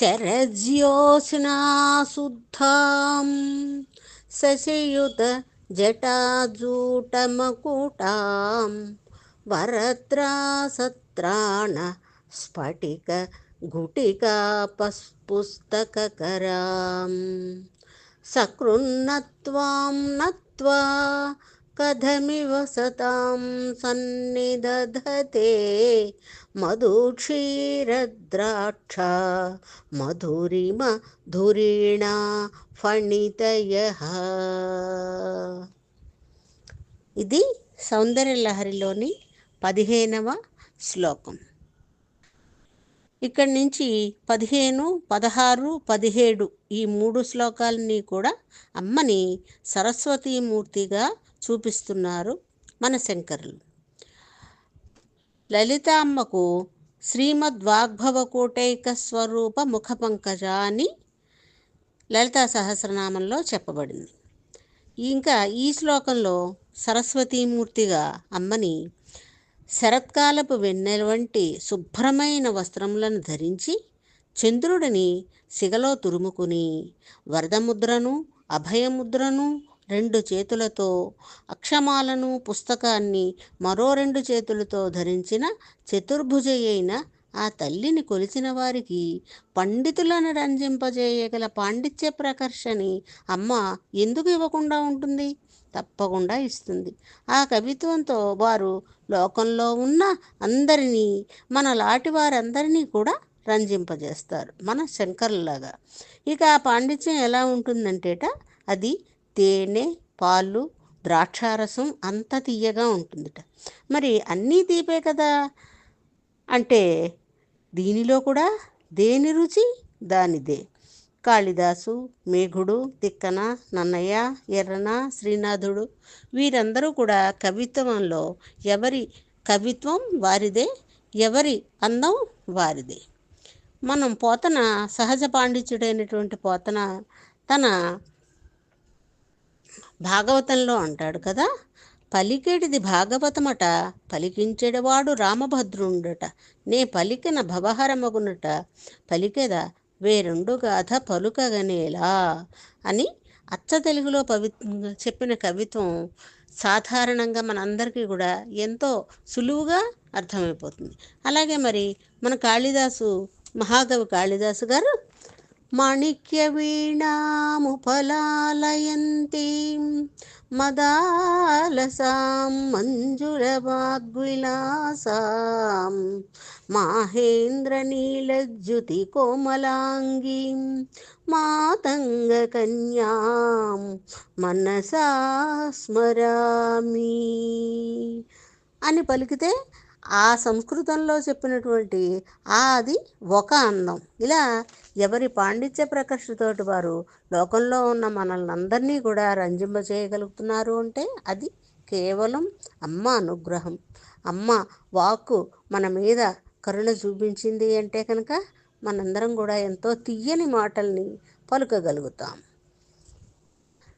శరజ్యోత్స్నాశుద్ధాం. శశియుత జటాజూటమకుటాం. వరత్రాసత్రాణ స్ఫటిక గుటికాపుస్తకరాం సకృన్నత్వాం నత్వా కథమివ సతాం సన్నిదధతే మధుక్షీరద్రాక్ష మధురిమ ధురీణ ఫణితయ ఇది సౌందర్యలహరిలోని పదిహేనవ శ్లోకం. ఇక్కడి నుంచి పదిహేను పదహారు పదిహేడు ఈ మూడు శ్లోకాలని కూడా అమ్మని సరస్వతీమూర్తిగా చూపిస్తున్నారు మన శంకరులు. లలితామ్మకు శ్రీమద్ వాగ్భవ కూటైక స్వరూప ముఖ పంకజ అని లలితా సహస్రనామంలో చెప్పబడింది. ఇంకా ఈ శ్లోకంలో సరస్వతీమూర్తిగా అమ్మని శరత్కాలపు వెన్నెల వంటి శుభ్రమైన వస్త్రములను ధరించి చంద్రుడిని సిగలో తురుముకుని వరదముద్రను అభయముద్రను రెండు చేతులతో అక్షమాలను పుస్తకాన్ని మరో రెండు చేతులతో ధరించిన చతుర్భుజ అయిన ఆ తల్లిని కొలిచిన వారికి పండితులను రంజింపజేయగల పాండిత్య ప్రకర్షని అమ్మ ఎందుకు ఇవ్వకుండా ఉంటుంది? తప్పకుండా ఇస్తుంది. ఆ కవిత్వంతో వారు లోకంలో ఉన్న అందరినీ మన లాంటి వారందరినీ కూడా రంజింపజేస్తారు. మన శంకర్లాగా ఇక ఆ పాండిత్యం ఎలా ఉంటుందంటేట అది తేనె పాలు ద్రాక్షారసం అంత తీయగా ఉంటుందిట. మరి అన్నీ తీపే కదా? అంటే దీనిలో కూడా దేని రుచి? దానిదే. కాళిదాసు మేఘుడు తిక్కన నన్నయ్య ఎర్రన శ్రీనాథుడు వీరందరూ కూడా కవిత్వంలో ఎవరి కవిత్వం వారిదే ఎవరి అందం వారిదే. మనం పోతన సహజ పాండిత్యుడైనటువంటి పోతన తన భాగవతంలో అంటాడు కదా పలికేటిది భాగవతమట పలికించేడవాడు రామభద్రుండట. నే పలికిన భవహరమగునట పలికెద వేరెండు గాథ పలుకగనేలా అని అచ్చ తెలుగులో పవి చెప్పిన కవిత్వం సాధారణంగా మనందరికీ కూడా ఎంతో సులువుగా అర్థమైపోతుంది. అలాగే మరి మన కాళిదాసు మహాకవి కాళిదాసు గారు మాణిక్య వీణాముపలాలయంతి మదాలసాం మంజుల వాగ్విలాసాం మాహేంద్ర నీలజ్యుతి కోమలాంగీం మాతంగ కన్యాం మనసా స్మరామి అని పలికితే ఆ సంస్కృతంలో చెప్పినటువంటి ఆ అది ఒక అందం. ఇలా ఎవరి పాండిత్య ప్రకర్షతోటి వారు లోకంలో ఉన్న మనల్ని అందరినీ కూడా రంజింప చేయగలుగుతున్నారు అంటే అది కేవలం అమ్మ అనుగ్రహం. అమ్మ వాక్కు మన మీద కరుణ చూపించింది అంటే కనుక మనందరం కూడా ఎంతో తీయని మాటల్ని పలుకగలుగుతాం.